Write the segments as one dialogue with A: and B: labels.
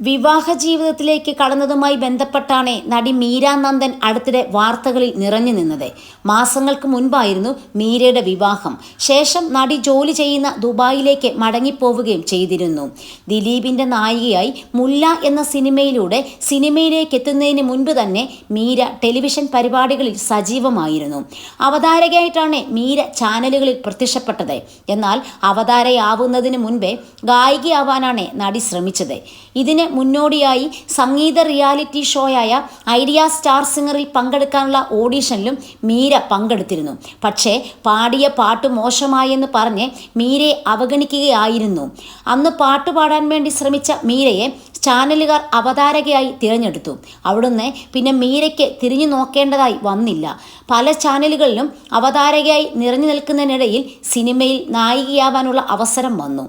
A: വിവാഹ ജീവിതത്തിലേക്ക് കടന്നതുമായി ബന്ധപ്പെട്ടാണ് നടി മീര നന്ദൻ അടുത്തിടെ വാർത്തകളിൽ നിറഞ്ഞു നിന്നത്. മാസങ്ങൾക്ക് മുൻപായിരുന്നു മീരയുടെ വിവാഹം. ശേഷം നടി ജോലി ചെയ്യുന്ന ദുബായിലേക്ക് മടങ്ങിപ്പോവുകയും ചെയ്തിരുന്നു. ദിലീപിന്റെ നായികയായി മുല്ല എന്ന സിനിമയിലൂടെ സിനിമയിലേക്ക് എത്തുന്നതിന് മുൻപ് തന്നെ മീര ടെലിവിഷൻ പരിപാടികളിൽ സജീവമായിരുന്നു. അവതാരകയായിട്ടാണ് മീര ചാനലുകളിൽ പ്രത്യക്ഷപ്പെട്ടത്. എന്നാൽ അവതാരയാവുന്നതിന് മുൻപേ ഗായികയാവാനാണ് നടി ശ്രമിച്ചത്. ഇതിന് മുന്നോടിയായി സംഗീത റിയാലിറ്റി ഷോയായ ഐഡിയ സ്റ്റാർ സിംഗറിൽ പങ്കെടുക്കാനുള്ള ഓഡീഷനിലും മീര പങ്കെടുത്തിരുന്നു. പക്ഷേ പാടിയ പാട്ട് മോശമായെന്ന് പറഞ്ഞ് മീരയെ അവഗണിക്കുകയായിരുന്നു. അന്ന് പാട്ട് പാടാൻ വേണ്ടി ശ്രമിച്ച മീരയെ ചാനലുകാർ അവതാരകയായി തിരഞ്ഞെടുത്തു. അവിടുന്ന് പിന്നെ മീരയ്ക്ക് തിരിഞ്ഞു നോക്കേണ്ടതായി വന്നില്ല. പല ചാനലുകളിലും അവതാരകയായി നിറഞ്ഞു നിൽക്കുന്നതിനിടയിൽ സിനിമയിൽ നായികയാവാനുള്ള അവസരം വന്നു.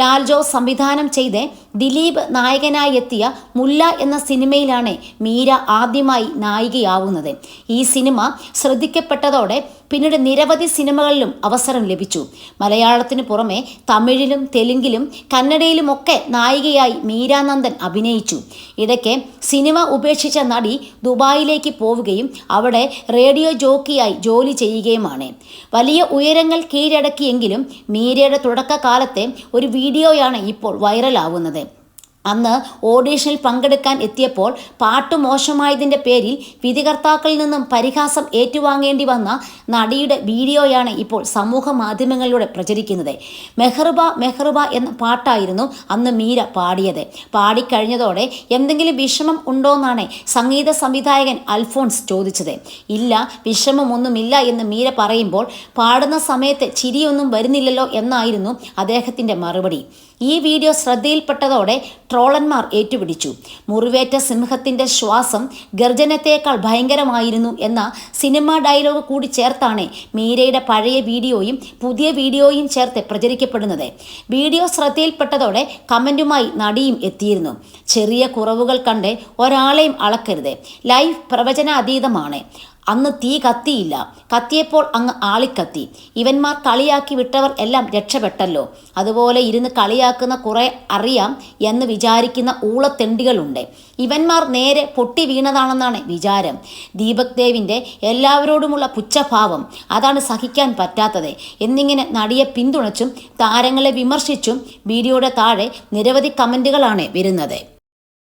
A: ലാൽ ജോസ് സംവിധാനം ചെയ്ത് ദിലീപ് നായകനായി എത്തിയ മുല്ല എന്ന സിനിമയിലാണ് മീര ആദ്യമായി നായികയാവുന്നത്. ഈ സിനിമ ശ്രദ്ധിക്കപ്പെട്ടതോടെ പിന്നീട് നിരവധി സിനിമകളിലും അവസരം ലഭിച്ചു. മലയാളത്തിന് പുറമെ തമിഴിലും തെലുങ്കിലും കന്നഡയിലുമൊക്കെ നായികയായി മീരാനന്ദൻ അഭിനയിച്ചു. ഇടയ്ക്ക് സിനിമ ഉപേക്ഷിച്ച നടി ദുബായിലേക്ക് പോവുകയും അവിടെ റേഡിയോ ജോക്കിയായി ജോലി ചെയ്യുകയുമാണ്. വലിയ ഉയരങ്ങൾ കീഴടക്കിയെങ്കിലും മീരയുടെ തുടക്കകാലത്തെ ഒരു വീഡിയോയാണ് ഇപ്പോൾ വൈറലാവുന്നത്. അന്ന് ഓഡീഷനിൽ പങ്കെടുക്കാൻ എത്തിയപ്പോൾ പാട്ട് മോശമായതിന്റെ പേരിൽ വിധികർത്താക്കളിൽ നിന്നും പരിഹാസം ഏറ്റുവാങ്ങേണ്ടി വന്ന നടിയുടെ വീഡിയോയാണ് ഇപ്പോൾ സമൂഹ മാധ്യമങ്ങളിലൂടെ പ്രചരിക്കുന്നത്. മെഹ്റുബ മെഹ്റുബ എന്ന പാട്ടായിരുന്നു അന്ന് മീര പാടിയത്. പാടിക്കഴിഞ്ഞതോടെ എന്തെങ്കിലും വിഷമം ഉണ്ടോയെന്നാണ് സംഗീത സംവിധായകൻ അൽഫോൺസ് ചോദിച്ചത്. ഇല്ല വിഷമമൊന്നുമില്ല എന്ന് മീര പറയുമ്പോൾ പാടുന്ന സമയത്ത് ചിരിയൊന്നും വരുന്നില്ലല്ലോ എന്നായിരുന്നു അദ്ദേഹത്തിന്റെ മറുപടി. ഈ വീഡിയോ ശ്രദ്ധയിൽപ്പെട്ടതോടെ ട്രോളന്മാർ ഏറ്റുപിടിച്ചു. മുറിവേറ്റ സിംഹത്തിന്റെ ശ്വാസം ഗർജനത്തേക്കാൾ ഭയങ്കരമായിരുന്നു എന്ന സിനിമ ഡയലോഗ് കൂടി ചേർത്താണ് മീരയുടെ പഴയ വീഡിയോയും പുതിയ വീഡിയോയും ചേർത്ത് പ്രചരിക്കപ്പെടുന്നത്. വീഡിയോ ശ്രദ്ധയിൽപ്പെട്ടതോടെ കമന്റുമായി നടിയും എത്തിയിരുന്നു. ചെറിയ കുറവുകൾ കണ്ട് ഒരാളെയും അളക്കരുത്. ലൈഫ് പ്രവചനാതീതമാണ്. അന്ന് തീ കത്തിയില്ല. കത്തിയപ്പോൾ അങ്ങ് ആളിക്കത്തി. ഇവന്മാർ കളിയാക്കി വിട്ടവർ എല്ലാം രക്ഷപ്പെട്ടല്ലോ. അതുപോലെ ഇരുന്ന് കളിയാക്കുന്ന കുറേ അറിയാം എന്ന് വിചാരിക്കുന്ന ഊളത്തെണ്ടികളുണ്ട്. ഇവന്മാർ നേരെ പൊട്ടി വീണതാണെന്നാണ് വിചാരം. ദീപക് ദേവിന്റെ എല്ലാവരോടുമുള്ള പുച്ഛഭാവം അതാണ് സഹിക്കാൻ പറ്റാത്തത്. എന്നിങ്ങനെ നടിയെ പിന്തുണച്ചും താരങ്ങളെ വിമർശിച്ചും വീഡിയോയുടെ താഴെ നിരവധി കമന്റുകളാണ് വരുന്നത്.